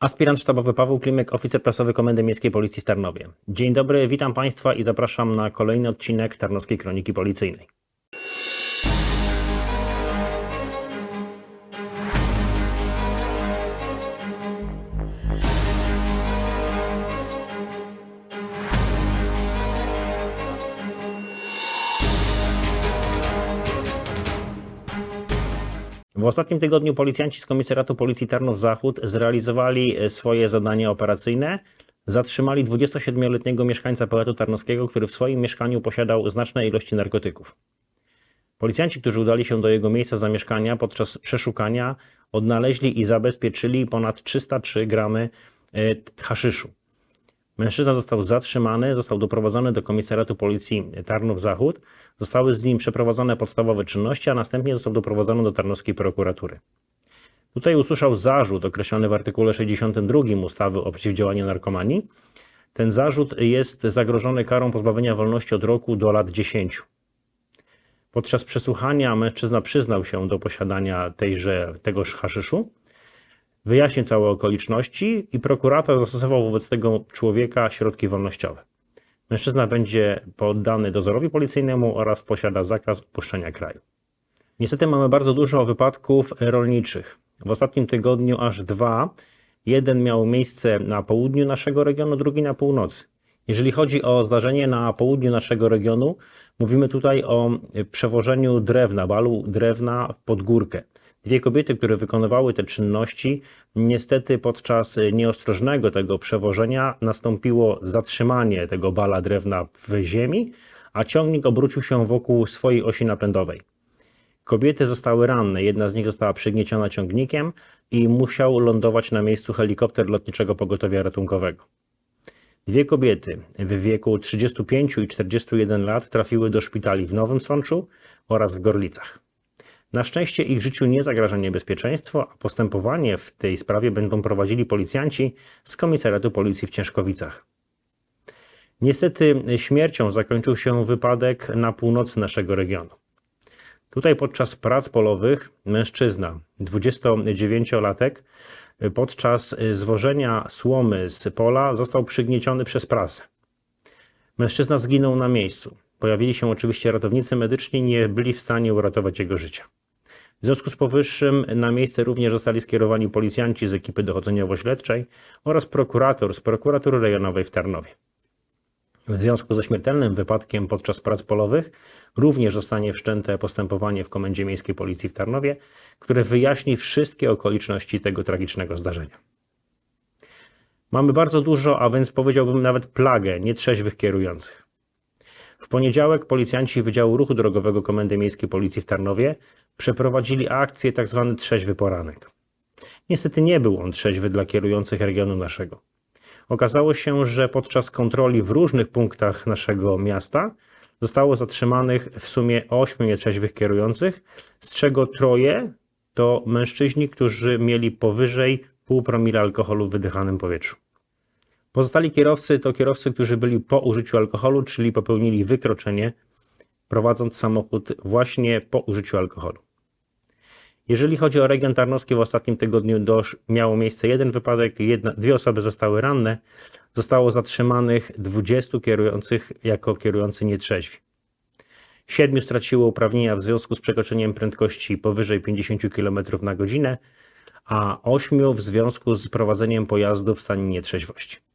Aspirant sztabowy Paweł Klimek, oficer prasowy Komendy Miejskiej Policji w Tarnowie. Dzień dobry, witam Państwa i zapraszam na kolejny odcinek Tarnowskiej Kroniki Policyjnej. W ostatnim tygodniu policjanci z Komisariatu Policji Tarnów Zachód zrealizowali e, swoje zadanie operacyjne. Zatrzymali 27-letniego mieszkańca powiatu tarnowskiego, który w swoim mieszkaniu posiadał znaczne ilości narkotyków. Policjanci, którzy udali się do jego miejsca zamieszkania podczas przeszukania, odnaleźli i zabezpieczyli ponad 303 gramy e, haszyszu. Mężczyzna został zatrzymany, został doprowadzony do komisariatu policji Tarnów Zachód. Zostały z nim przeprowadzone podstawowe czynności, a następnie został doprowadzony do Tarnowskiej prokuratury. Tutaj usłyszał zarzut określony w artykule 62 ustawy o przeciwdziałaniu narkomanii. Ten zarzut jest zagrożony karą pozbawienia wolności od roku do lat 10. Podczas przesłuchania mężczyzna przyznał się do posiadania tejże, tegoż haszyszu. Wyjaśnił całe okoliczności i prokurator zastosował wobec tego człowieka środki wolnościowe. Mężczyzna będzie poddany dozorowi policyjnemu oraz posiada zakaz opuszczenia kraju. Niestety mamy bardzo dużo wypadków rolniczych. W ostatnim tygodniu aż dwa. Jeden miał miejsce na południu naszego regionu, drugi na północy. Jeżeli chodzi o zdarzenie na południu naszego regionu, mówimy tutaj o przewożeniu drewna, balu drewna pod górkę. Dwie kobiety, które wykonywały te czynności, niestety podczas nieostrożnego tego przewożenia nastąpiło zatrzymanie tego bala drewna w ziemi, a ciągnik obrócił się wokół swojej osi napędowej. Kobiety zostały ranne, jedna z nich została przygnieciona ciągnikiem i musiał lądować na miejscu helikopter lotniczego pogotowia ratunkowego. Dwie kobiety w wieku 35 i 41 lat trafiły do szpitali w Nowym Sączu oraz w Gorlicach. Na szczęście ich życiu nie zagraża niebezpieczeństwo, a postępowanie w tej sprawie będą prowadzili policjanci z Komisariatu Policji w Ciężkowicach. Niestety śmiercią zakończył się wypadek na północy naszego regionu. Tutaj podczas prac polowych mężczyzna, 29-latek, podczas zwożenia słomy z pola został przygnieciony przez prasę. Mężczyzna zginął na miejscu. Pojawili się oczywiście ratownicy medyczni, nie byli w stanie uratować jego życia. W związku z powyższym na miejsce również zostali skierowani policjanci z ekipy dochodzeniowo-śledczej oraz prokurator z prokuratury rejonowej w Tarnowie. W związku ze śmiertelnym wypadkiem podczas prac polowych również zostanie wszczęte postępowanie w Komendzie Miejskiej Policji w Tarnowie, które wyjaśni wszystkie okoliczności tego tragicznego zdarzenia. Mamy bardzo dużo, a więc powiedziałbym nawet plagę nietrzeźwych kierujących. W poniedziałek policjanci Wydziału Ruchu Drogowego Komendy Miejskiej Policji w Tarnowie przeprowadzili akcję tzw. trzeźwy poranek. Niestety nie był on trzeźwy dla kierujących regionu naszego. Okazało się, że podczas kontroli w różnych punktach naszego miasta zostało zatrzymanych w sumie ośmiu nietrzeźwych kierujących, z czego troje to mężczyźni, którzy mieli powyżej pół promila alkoholu w wydychanym powietrzu. Pozostali kierowcy to kierowcy, którzy byli po użyciu alkoholu, czyli popełnili wykroczenie, prowadząc samochód właśnie po użyciu alkoholu. Jeżeli chodzi o region tarnowski, w ostatnim tygodniu dosz, miało miejsce jeden wypadek, jedna, dwie osoby zostały ranne. Zostało zatrzymanych 20 kierujących jako kierujący nietrzeźwi. Siedmiu straciło uprawnienia w związku z przekroczeniem prędkości powyżej 50 km na godzinę, a ośmiu w związku z prowadzeniem pojazdu w stanie nietrzeźwości.